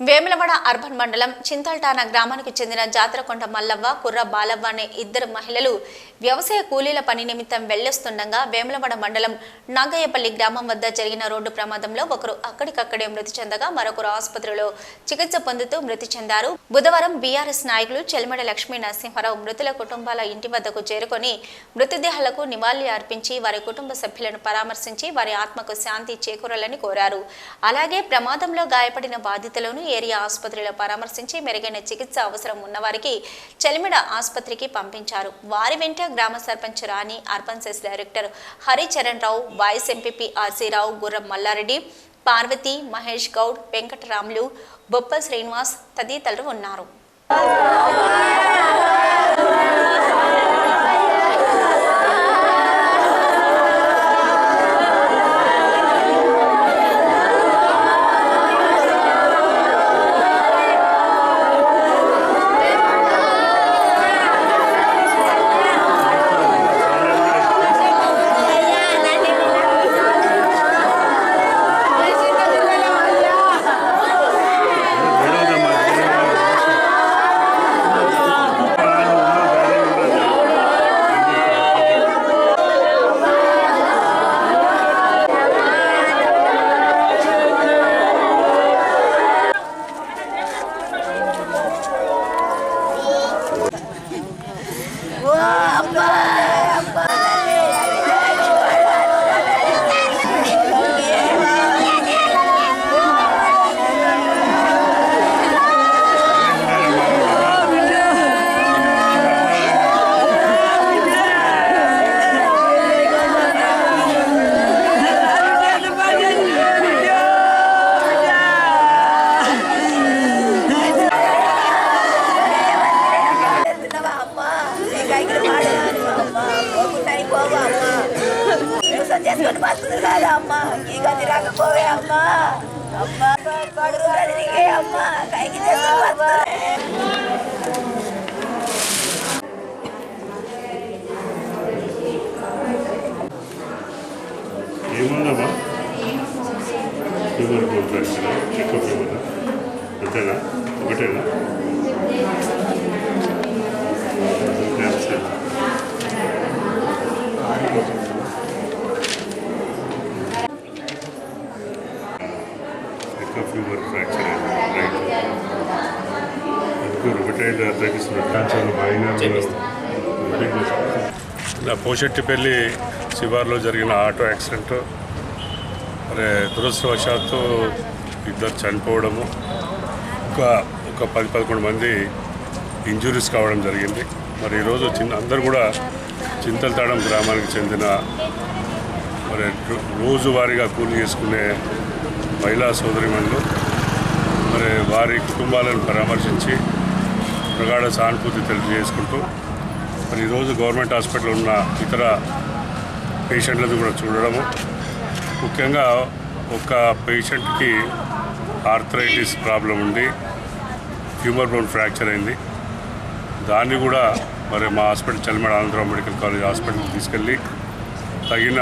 Vemulawada urban మండలం చింతల్టాన గ్రామానికి చెందిన జాతరకొండ మల్లవ్వ కుర్ర బాలవ్వ అనే ఇద్దరు మహిళలు వ్యవసాయ కూలీల పని నిమిత్తం వెళ్ళొస్తుండగా వేములవాడ మండలం నాగయ్యపల్లి గ్రామం వద్ద జరిగిన రోడ్డు ప్రమాదంలో ఒకరు అక్కడికక్కడే మృతి చెందగా మరొకరు ఆసుపత్రిలో చికిత్స పొందుతూ మృతి చెందారు. బుధవారం బీఆర్ఎస్ నాయకులు చెల్మడ లక్ష్మీ నరసింహారావు మృతుల కుటుంబాల ఇంటి వద్దకు చేరుకొని మృతదేహాలకు నివాళి అర్పించి వారి కుటుంబ సభ్యులను పరామర్శించి వారి ఆత్మకు శాంతి చేకూరాలని కోరారు. అలాగే ప్రమాదంలో గాయపడిన బాధితులను ఏరియా ఆసుపత్రిలో పరామర్శించి మెరుగైన చికిత్స అవసరం ఉన్నవారికి చెలిమిడ ఆసుపత్రికి పంపించారు. వారి వెంట గ్రామ sarpanch Rani urban cess director Haricharan Rao vice MPP RC Rao గుర్రం మల్లారెడ్డి పార్వతి మహేష్ గౌడ్ వెంకటరాములు బొప్పల్ శ్రీనివాస్ తదితరులు ఉన్నారు. చేసుకొని బతుకుతుంది కాదా అమ్మా. ఈ గది రాకపోవే అమ్మ. అమ్మ పడుగు గది నీకే కైకి ఏముందమ్మా ఫీవర్ ఫ్రాక్చర్ ఎక్కువ ఫీవర్ అంతేనా? ఒకటేనా? ఎక్కువ ఫీవర్ ఫ్రాక్చర్ రైట్ అందుకు ఇలా పోషెట్టిపల్లి శివార్లో జరిగిన ఆటో యాక్సిడెంట్ మరి దురదృష్టవశాత్తు ఇద్దరు చనిపోవడము ఒక ఒక పది పదకొండు మంది ఇంజురీస్ కావడం జరిగింది. మరి ఈరోజు చిన్న అందరు కూడా చింతలతాడం గ్రామానికి చెందిన మరి రోజువారీగా కూలి చేసుకునే మహిళా సోదరిమణులు మరి వారి కుటుంబాలను పరామర్శించి ప్రగాఢ సానుభూతి తెలియజేసుకుంటూ మరి ఈరోజు గవర్నమెంట్ హాస్పిటల్ ఉన్న ఇతర పేషెంట్లను కూడా చూడడము. ముఖ్యంగా ఒక పేషెంట్కి ఆర్థరైటిస్ ప్రాబ్లం ఉండి హ్యూమర్ బోన్ ఫ్రాక్చర్ అయింది. దాన్ని కూడా మరి మా hospital Chalmeda Anandarao medical college హాస్పిటల్కి తీసుకెళ్ళి తగిన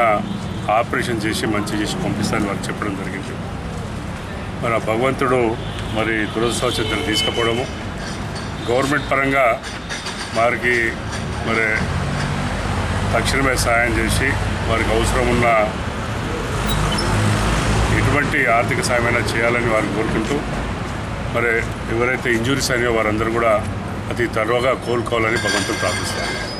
ఆపరేషన్ చేసి మంచి చేసి పంపిస్తానని వారికి చెప్పడం జరిగింది. మరి భగవంతుడు మరి దురదృష్టవశాత్తు తీసుకుపోవడము గవర్నమెంట్ పరంగా వారికి మరి తక్షణమే సాయం చేసి వారికి అవసరం ఉన్న ఎటువంటి ఆర్థిక సాయమైనా చేయాలని వారు కోరుకుంటూ మరి ఎవరైతే ఇంజురీస్ అయినాయో వారందరూ కూడా అతి త్వరగా కోలుకోవాలని భగవంతుడు ప్రార్థిస్తారు